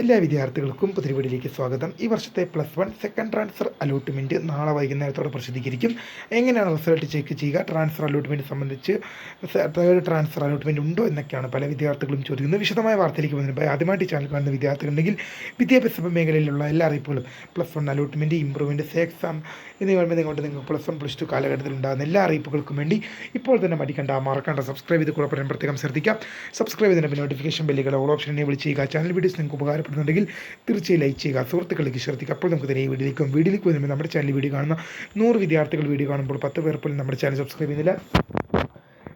എല്ലാ വിദ്യാർത്ഥികൾക്കും പുതിരിവീടിലേക്ക് സ്വാഗതം. ഈ വർഷത്തെ plus one second transfer allotment നാളെ വൈകുന്നേരത്തോടെ പ്രസിദ്ധീകരിക്കും. എങ്ങനെയാണ് റിസൾട്ട് ചെക്ക് ചെയ്യുക? ട്രാൻസ്ഫർ അലോട്ട്മെന്റ് സംബന്ധിച്ച് തേർഡ് ട്രാൻസ്ഫർ അലോട്ട്മെന്റ് ഉണ്ടോ എന്നൊക്കെയാണ് പല വിദ്യാർത്ഥികളും ചോദിക്കുന്നത്. വിശദമായ വാർത്തയിലേക്ക് വന്നതിന് ആദ്യമായിട്ട് ചാനൽ കാണുന്ന വിദ്യാർത്ഥികളുണ്ടെങ്കിൽ വിദ്യാഭ്യാസ മേഖലയിലുള്ള എല്ലാ അറിയിപ്പുകളും plus one allotment improvement say exam എന്നിവ നിങ്ങളുടെ നിങ്ങൾക്ക് പ്ലസ് വൺ പ്ലസ് ടു കാലഘട്ടത്തിൽ ഉണ്ടാകുന്ന എല്ലാ അറിയിപ്പുകൾക്കും വേണ്ടി ഇപ്പോൾ തന്നെ മടിക്കണ്ട. മറക്കണ്ട. സബ്സ്ക്രൈബ് ചെയ്ത് കൂടെ പ്രത്യേകം ശ്രദ്ധിക്കാം. സബ്സ്ക്രൈബ് ചെയ്തതിന് നോട്ടിഫിക്കേഷൻ ബെല്ലുകൾ ഓൾ ഓപ്ഷൻ എന്നെ വിളിച്ച് ചെയ്യുക. ചാനൽ വീഡിയോസ് നിങ്ങൾക്ക് ഉപകാരപ്പെടുന്നുണ്ടെങ്കിൽ തീർച്ചയായും ലൈക്ക് ചെയ്യുക. സുഹൃത്തുക്കളിലേക്ക് ശ്രദ്ധിക്കുക അപ്പോൾ നമുക്ക് തന്നെ ഈ വീഡിയോയിലേക്കും വീഡിയോയിലേക്ക് വരുമ്പോൾ നമ്മുടെ ചാനൽ വീഡിയോ കാണുന്ന നൂറ് വിദ്യാർത്ഥികൾ വീഡിയോ കാണുമ്പോൾ പത്ത് പേർ പോലും നമ്മുടെ ചാനൽ സബ്സ്ക്രൈബ് ചെയ്യുന്നില്ല.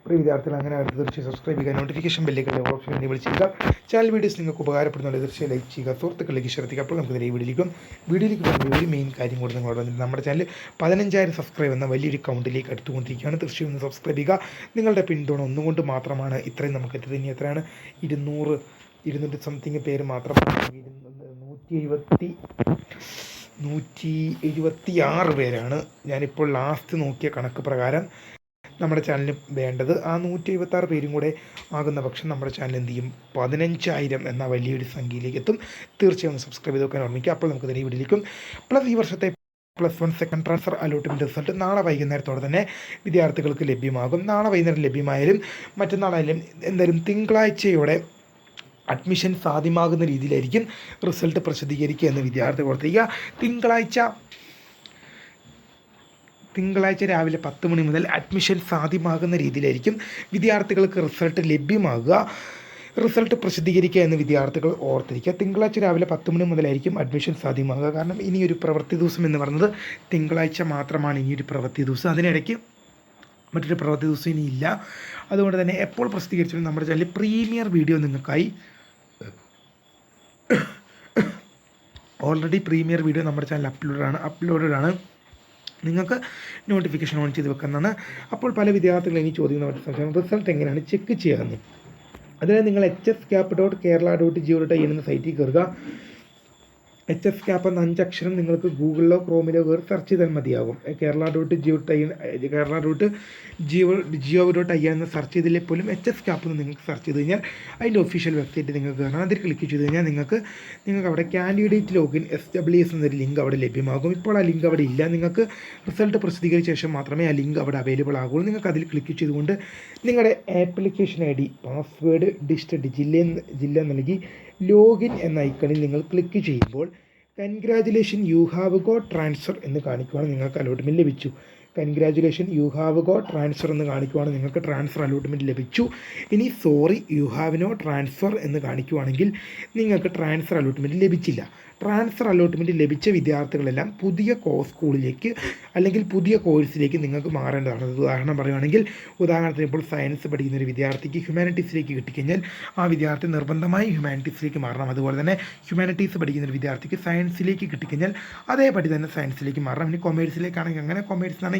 ഒരു വിദ്യാർത്ഥികൾ അങ്ങനെ ആയിട്ട് തീർച്ചയായും സബ്സ്ക്രൈബ് ചെയ്യുക. നോട്ടിഫിക്കേഷൻ ബെല്ലുകളുടെ ഓപ്ഷൻ എനേബിൾ ചെയ്യുക. ചാനൽ വീഡിയോസ് നിങ്ങൾക്ക് ഉപകാരപ്പെടുന്നുണ്ട് തീർച്ചയായും ലൈക്ക് ചെയ്യുക. സുഹൃത്തുക്കളിലേക്ക് ശ്രദ്ധിക്കുക അപ്പോൾ നമുക്ക് ഈ വീഡിയോയിലേക്കും വീഡിയോയിലേക്ക് വരുന്ന ഒരു മെയിൻ കാര്യം കൂടി നിങ്ങളോട് വന്നിട്ട് നമ്മുടെ ചാനൽ പതിനഞ്ചായിരം സബ്സ്ക്രൈബ് എന്ന വലിയൊരു കൗണ്ടിലേക്ക് അടുത്തുകൊണ്ടിരിക്കുകയാണ്. തീർച്ചയായും ഒന്ന് സബ്സ്ക്രൈബ് ചെയ്യുക. നിങ്ങളുടെ പിന്തുണ ഒന്നുകൊണ്ട് മാത്രമാണ് ഇത്രയും നമുക്ക് എത്തിയത്. ഇനി എത്രയാണ്? ഇരുന്നൂറ് ഇരുന്നൂറ്റി സംതിങ് പേര് മാത്രം നൂറ്റി എഴുപത്തി നൂറ്റി എഴുപത്തി ആറ് പേരാണ് ഞാനിപ്പോൾ ലാസ്റ്റ് നോക്കിയ കണക്ക് പ്രകാരം നമ്മുടെ ചാനലിന് വേണ്ടത്. ആ നൂറ്റി എഴുപത്താറ് പേരും കൂടെ ആകുന്ന പക്ഷം നമ്മുടെ ചാനൽ എന്ത് ചെയ്യും? പതിനഞ്ചായിരം എന്ന വലിയൊരു സംഖ്യയിലേക്ക് എത്തും. തീർച്ചയായും സബ്സ്ക്രൈബ് ചെയ്ത് നോക്കാൻ ഓർമ്മിക്കുക. അപ്പോൾ നമുക്ക് തന്നെ വീട്ടിലേക്കും പ്ലസ് ഈ വർഷത്തെ plus one second transfer allotment result നാളെ വൈകുന്നേരത്തോടെ തന്നെ വിദ്യാർത്ഥികൾക്ക് ലഭ്യമാകും. നാളെ വൈകുന്നേരം ലഭ്യമായാലും മറ്റന്നാളായാലും എന്തായാലും തിങ്കളാഴ്ചയോടെ അഡ്മിഷൻ സാധ്യമാകുന്ന രീതിയിലായിരിക്കും റിസൾട്ട് പ്രസിദ്ധീകരിക്കുക എന്ന് വിദ്യാർത്ഥി ഓർത്തിരിക്കുക. തിങ്കളാഴ്ച തിങ്കളാഴ്ച രാവിലെ പത്ത് മണി മുതൽ അഡ്മിഷൻ സാധ്യമാകുന്ന രീതിയിലായിരിക്കും വിദ്യാർത്ഥികൾക്ക് റിസൾട്ട് ലഭ്യമാകുക. റിസൾട്ട് പ്രസിദ്ധീകരിക്കുക എന്ന് വിദ്യാർത്ഥികൾ ഓർത്തിരിക്കുക. തിങ്കളാഴ്ച രാവിലെ പത്ത് മണി മുതലായിരിക്കും അഡ്മിഷൻ സാധ്യമാകുക. കാരണം ഇനിയൊരു പ്രവൃത്തി ദിവസം എന്ന് പറയുന്നത് തിങ്കളാഴ്ച മാത്രമാണ് ഇനിയൊരു പ്രവൃത്തി ദിവസം. അതിനിടയ്ക്ക് മറ്റൊരു പ്രവൃത്തി ദിവസം ഇനിയില്ല അതുകൊണ്ട് തന്നെ എപ്പോൾ പ്രസിദ്ധീകരിച്ചാലും നമ്മുടെ ചാനലിൽ പ്രീമിയർ വീഡിയോ നിങ്ങൾക്കായി ഓൾറെഡി പ്രീമിയർ വീഡിയോ നമ്മുടെ ചാനൽ അപ്ലോഡാണ് അപ്ലോഡഡ് ആണ്. നിങ്ങൾക്ക് നോട്ടിഫിക്കേഷൻ ഓൺ ചെയ്ത് വെക്കുന്നതാണ്. അപ്പോൾ പല വിദ്യാർത്ഥികളും ഇനി ചോദിക്കുന്ന റിസൾട്ട് എങ്ങനെയാണ്? ചെക്ക് ചെയ്യാമെന്ന് അതിനായി നിങ്ങൾ H S cap dot Kerala dot gov dot I എന്ന സൈറ്റിൽ കയറുക. എച്ച് എഫ് ക്യാപ്പ് എന്ന അഞ്ചക്ഷരം നിങ്ങൾക്ക് ഗൂഗിളിലോ ക്രോമിലോ കയറി സെർച്ച് ചെയ്താൽ മതിയാകും Kerala dot gov tie Kerala dot gov gov dot I എന്ന് സെർച്ച് ചെയ്തില്ലേ പോലും എച്ച് എഫ് ക്യാപ്പ് എന്ന് നിങ്ങൾക്ക് സെർച്ച് ചെയ്ത് കഴിഞ്ഞാൽ അതിന്റെ ഒഫീഷ്യൽ വെബ്സൈറ്റ് നിങ്ങൾക്ക് കാണാം. അതിൽ ക്ലിക്ക് ചെയ്ത് കഴിഞ്ഞാൽ നിങ്ങൾക്ക് നിങ്ങൾക്ക് അവിടെ candidate login S W S എന്നൊരു ലിങ്ക് അവിടെ ലഭ്യമാകും. ഇപ്പോൾ ആ ലിങ്ക് അവിടെ ഇല്ല. നിങ്ങൾക്ക് റിസൾട്ട് പ്രസിദ്ധീകരിച്ച ശേഷം മാത്രമേ ആ ലിങ്ക് അവിടെ അവൈലബിൾ ആകുള്ളൂ. നിങ്ങൾക്ക് അതിൽ ക്ലിക്ക് ചെയ്തുകൊണ്ട് നിങ്ങളുടെ application I D password dist ജില്ല ജില്ല നൽകി ലോഗിൻ എന്ന ഐക്കണിൽ നിങ്ങൾ ക്ലിക്ക് ചെയ്യുമ്പോൾ congratulation you have go transfer എന്ന് കാണിക്കുവാൻ നിങ്ങൾക്ക് അലോട്ട്മെന്റ് ലഭിച്ചു. Congratulation you have go transfer എന്ന് കാണിക്കുവാണ്. നിങ്ങൾക്ക് ട്രാൻസ്ഫർ അലോട്ട്മെന്റ് ലഭിച്ചു. ഇനി sorry you have no transfer എന്ന് കാണിക്കുവാണെങ്കിൽ നിങ്ങൾക്ക് ട്രാൻസ്ഫർ അലോട്ട്മെന്റ് ലഭിച്ചില്ല. ട്രാൻസ്ഫർ അലോട്ട്മെന്റ് ലഭിച്ച വിദ്യാർത്ഥികളെല്ലാം പുതിയ കോഴ്സ് സ്കൂളിലേക്ക് അല്ലെങ്കിൽ പുതിയ കോഴ്സിലേക്ക് നിങ്ങൾക്ക് മാറേണ്ടതാണ്. ഉദാഹരണം പറയുകയാണെങ്കിൽ ഉദാഹരണത്തിന് ഇപ്പോൾ സയൻസ് പഠിക്കുന്ന ഒരു വിദ്യാർത്ഥിക്ക് ഹ്യൂമാനിറ്റീസിലേക്ക് കിട്ടിക്കഴിഞ്ഞാൽ ആ വിദ്യാർത്ഥി നിർബന്ധമായി ഹ്യൂമാനിറ്റീസിലേക്ക് മാറണം. അതുപോലെ തന്നെ ഹ്യൂമാനിറ്റീസ് പഠിക്കുന്ന ഒരു വിദ്യാർത്ഥിക്ക് സയൻസിലേക്ക് കിട്ടിക്കഴിഞ്ഞാൽ അതേപടി തന്നെ സയൻസിലേക്ക് മാറണം. ഇനി കൊമേഴ്സിലേക്കാണെങ്കിൽ അങ്ങനെ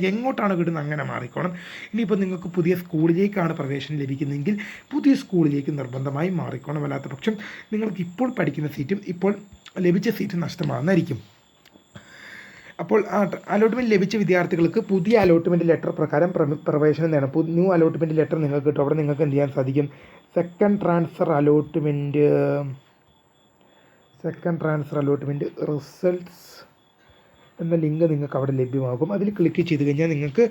കൊമേഴ്സിലാണെങ്കിൽ എങ്ങോട്ടാണ് കിട്ടുന്നത് അങ്ങനെ മാറിക്കോണം. ഇനിയിപ്പോൾ നിങ്ങൾക്ക് പുതിയ സ്കൂളിലേക്കാണ് പ്രവേശനം ലഭിക്കുന്നതെങ്കിൽ പുതിയ സ്കൂളിലേക്ക് നിർബന്ധമായും മാറിക്കോണം. അല്ലാത്ത പക്ഷം നിങ്ങൾക്ക് ഇപ്പോൾ പഠിക്കുന്ന സീറ്റും ഇപ്പോൾ ലഭിച്ച സീറ്റും നഷ്ടമാകുന്നതായിരിക്കും അപ്പോൾ അലോട്ട്മെന്റ് ലഭിച്ച വിദ്യാർത്ഥികൾക്ക് പുതിയ അലോട്ട്മെന്റ് ലെറ്റർ പ്രകാരം പ്രവേശനം നേടാം ന്യൂ അലോട്ട്മെന്റ് ലെറ്റർ നിങ്ങൾക്ക് കിട്ടും. അവിടെ നിങ്ങൾക്ക് എന്ത് ചെയ്യാൻ സാധിക്കും? Second transfer allotment second transfer allotment results എന്ന ലിങ്ക് നിങ്ങൾക്ക് അവിടെ ലഭ്യമാകും. അതിൽ ക്ലിക്ക് ചെയ്ത് കഴിഞ്ഞാൽ നിങ്ങൾക്ക്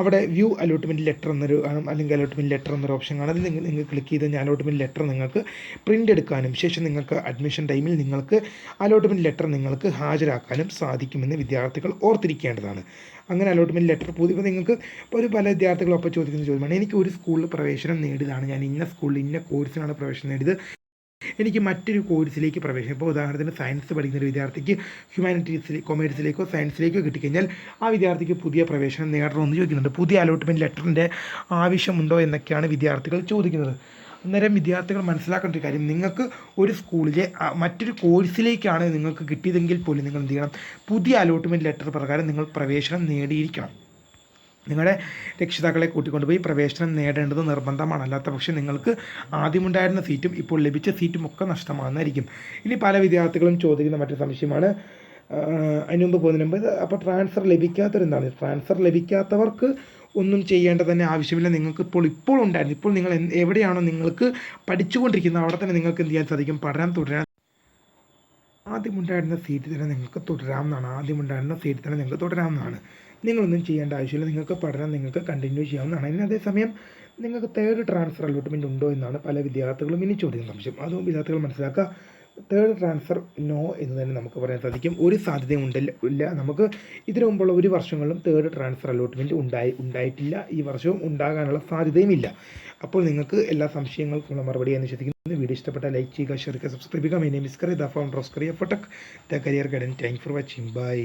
അവിടെ വ്യൂ അലോട്ട്മെന്റ് ലെറ്റർ എന്നൊരു അല്ലെങ്കിൽ അലോട്ട്മെന്റ് ലെറ്റർ എന്നൊരു ഓപ്ഷൻ കാണാം. അതിൽ നിങ്ങൾ ക്ലിക്ക് ചെയ്ത് കഴിഞ്ഞാൽ അലോട്ട്മെന്റ് ലെറ്റർ നിങ്ങൾക്ക് പ്രിന്റ് എടുക്കാനും ശേഷം നിങ്ങൾക്ക് അഡ്മിഷൻ ടൈമിൽ നിങ്ങൾക്ക് അലോട്ട്മെന്റ് ലെറ്റർ നിങ്ങൾക്ക് ഹാജരാക്കാനും സാധിക്കുമെന്ന് വിദ്യാർത്ഥികൾ ഓർത്തിരിക്കേണ്ടതാണ്. അങ്ങനെ അലോട്ട്മെന്റ് ലെറ്റർ പുതിയ നിങ്ങൾക്ക് ഒരു പല വിദ്യാർത്ഥികളും അപ്പോൾ ചോദിക്കുന്ന ചോദ്യമാണ് എനിക്ക് ഒരു സ്കൂളിൽ പ്രവേശനം നേടിയതാണ്. ഞാൻ ഇന്ന സ്കൂളിൽ ഇന്ന കോഴ്സിനാണ് പ്രവേശനം നേടിയത്. എനിക്ക് മറ്റൊരു കോഴ്സിലേക്ക് പ്രവേശനം ഇപ്പോൾ ഉദാഹരണത്തിന് സയൻസ് പഠിക്കുന്ന ഒരു വിദ്യാർത്ഥിക്ക് ഹ്യൂമാനിറ്റീസിലെ കൊമേഴ്സിലേക്കോ സയൻസിലേക്കോ കിട്ടിക്കഴിഞ്ഞാൽ ആ വിദ്യാർത്ഥിക്ക് പുതിയ പ്രവേശനം നേടണമെന്ന് ചോദിക്കുന്നുണ്ട്. പുതിയ അലോട്ട്മെന്റ് ലെറ്ററിന്റെ ആവശ്യമുണ്ടോ എന്നൊക്കെയാണ് വിദ്യാർത്ഥികൾ ചോദിക്കുന്നത്. അന്നേരം വിദ്യാർത്ഥികൾ മനസ്സിലാക്കേണ്ട ഒരു കാര്യം നിങ്ങൾക്ക് ഒരു സ്കൂളിലെ മറ്റൊരു കോഴ്സിലേക്കാണ് നിങ്ങൾക്ക് കിട്ടിയതെങ്കിൽ പോലും നിങ്ങൾ എന്ത് ചെയ്യണം? പുതിയ അലോട്ട്മെന്റ് ലെറ്റർ പ്രകാരം നിങ്ങൾ പ്രവേശനം നേടിയിരിക്കണം. നിങ്ങളുടെ രക്ഷിതാക്കളെ കൂട്ടിക്കൊണ്ടുപോയി പ്രവേശനം നേടേണ്ടത് നിർബന്ധമാണ്. അല്ലാത്ത പക്ഷേ നിങ്ങൾക്ക് ആദ്യമുണ്ടായിരുന്ന സീറ്റും ഇപ്പോൾ ലഭിച്ച സീറ്റും ഒക്കെ നഷ്ടമാകുന്നതായിരിക്കും ഇനി പല വിദ്യാർത്ഥികളും ചോദിക്കുന്ന മറ്റൊരു സംശയമാണ്. അതിന് മുമ്പ് പോകുന്നതിന് മുമ്പ് അപ്പോൾ ട്രാൻസ്ഫർ ലഭിക്കാത്തവരെന്താണ്? ട്രാൻസ്ഫർ ലഭിക്കാത്തവർക്ക് ഒന്നും ചെയ്യേണ്ട തന്നെ ആവശ്യമില്ല. നിങ്ങൾക്ക് ഇപ്പോൾ ഇപ്പോൾ ഉണ്ടായിരുന്നു. ഇപ്പോൾ നിങ്ങൾ എവിടെയാണോ നിങ്ങൾക്ക് പഠിച്ചുകൊണ്ടിരിക്കുന്നത് അവിടെ തന്നെ നിങ്ങൾക്ക് എന്ത് ചെയ്യാൻ സാധിക്കും? പഠനം തുടരാൻ ആദ്യമുണ്ടായിരുന്ന സീറ്റ് തന്നെ നിങ്ങൾക്ക് തുടരാമെന്നാണ് ആദ്യമുണ്ടായിരുന്ന സീറ്റ് തന്നെ നിങ്ങൾക്ക് തുടരാമെന്നാണ് നിങ്ങളൊന്നും ചെയ്യേണ്ട ആവശ്യമില്ല. നിങ്ങൾക്ക് പഠനം നിങ്ങൾക്ക് കണ്ടിന്യൂ ചെയ്യാവുന്നതാണ് ഇനി അതേസമയം നിങ്ങൾക്ക് തേർഡ് ട്രാൻസ്ഫർ അലോട്ട്മെന്റ് ഉണ്ടോ എന്നാണ് പല വിദ്യാർത്ഥികളും ഇനി ചോദിക്കുന്ന സംശയം. അതും വിദ്യാർത്ഥികൾ മനസ്സിലാക്കുക. തേർഡ് ട്രാൻസ്ഫർ നോ എന്ന് തന്നെ നമുക്ക് പറയാൻ സാധിക്കും. ഒരു ഉണ്ടില്ല ഇല്ല. നമുക്ക് ഇതിനു മുമ്പുള്ള ഒരു വർഷങ്ങളിലും തേർഡ് ട്രാൻസ്ഫർ അലോട്ട്മെന്റ് ഉണ്ടായി ഉണ്ടായിട്ടില്ല. ഈ വർഷവും ഉണ്ടാകാനുള്ള സാധ്യതയും ഇല്ല. അപ്പോൾ നിങ്ങൾക്ക് എല്ലാ സംശയങ്ങൾക്കുള്ള മറുപടി എന്ന് വിശ്വസിക്കുന്നു വീഡിയോ ഇഷ്ടപ്പെട്ട ലൈക്ക് ചെയ്യുക ഷെയർ ചെയ്യുക സബ്സ്ക്രൈബ് ചെയ്യുക. My name is Kari the founder of Kariya ഫോട്ടക് the career guidance thank for watching bye